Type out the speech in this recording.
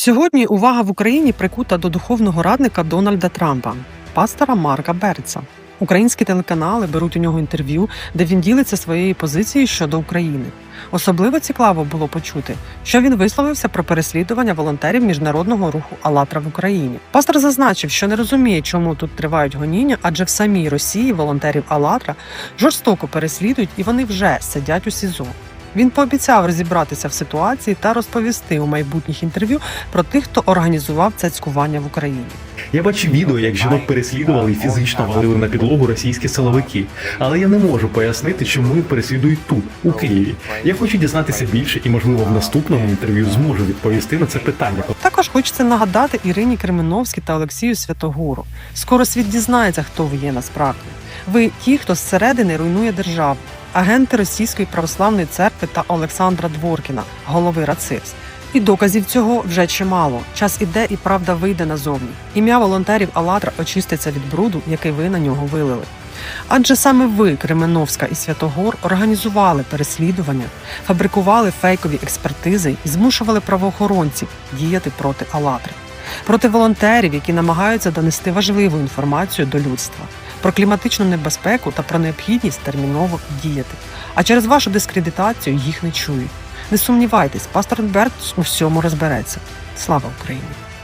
Сьогодні увага в Україні прикута до духовного радника Дональда Трампа, пастора Марка Берца. Українські телеканали беруть у нього інтерв'ю, де він ділиться своєю позицією щодо України. Особливо цікаво було почути, що він висловився про переслідування волонтерів міжнародного руху «АЛЛАТРА» в Україні. Пастор зазначив, що не розуміє, чому тут тривають гоніння, адже в самій Росії волонтерів «АЛЛАТРА» жорстоко переслідують і вони вже сидять у СІЗО. Він пообіцяв розібратися в ситуації та розповісти у майбутніх інтерв'ю про тих, хто організував це цькування в Україні. Я бачив відео, як жінок переслідували і фізично валили на підлогу російські силовики, але я не можу пояснити, чому їх переслідують тут, у Києві. Я хочу дізнатися більше і, можливо, в наступному інтерв'ю зможу відповісти на це питання. Також хочеться нагадати Ірині Кременовській та Олексію Святогору. Скоро світ дізнається, хто ви є насправді. Ви ті, хто зсередини руйнує державу, агенти Російської православної церкви та Олександра Дворкіна, голови РАЦИРС. І доказів цього вже чимало. Час іде, і правда вийде назовні. Ім'я волонтерів «АЛЛАТРА» очиститься від бруду, який ви на нього вилили. Адже саме ви, Кременовська і Святогор, організували переслідування, фабрикували фейкові експертизи і змушували правоохоронців діяти проти «АЛЛАТРи», проти волонтерів, які намагаються донести важливу інформацію до людства про кліматичну небезпеку та про необхідність терміново діяти. А через вашу дискредитацію їх не чують. Не сумнівайтесь, пастор Берт у всьому розбереться. Слава Україні!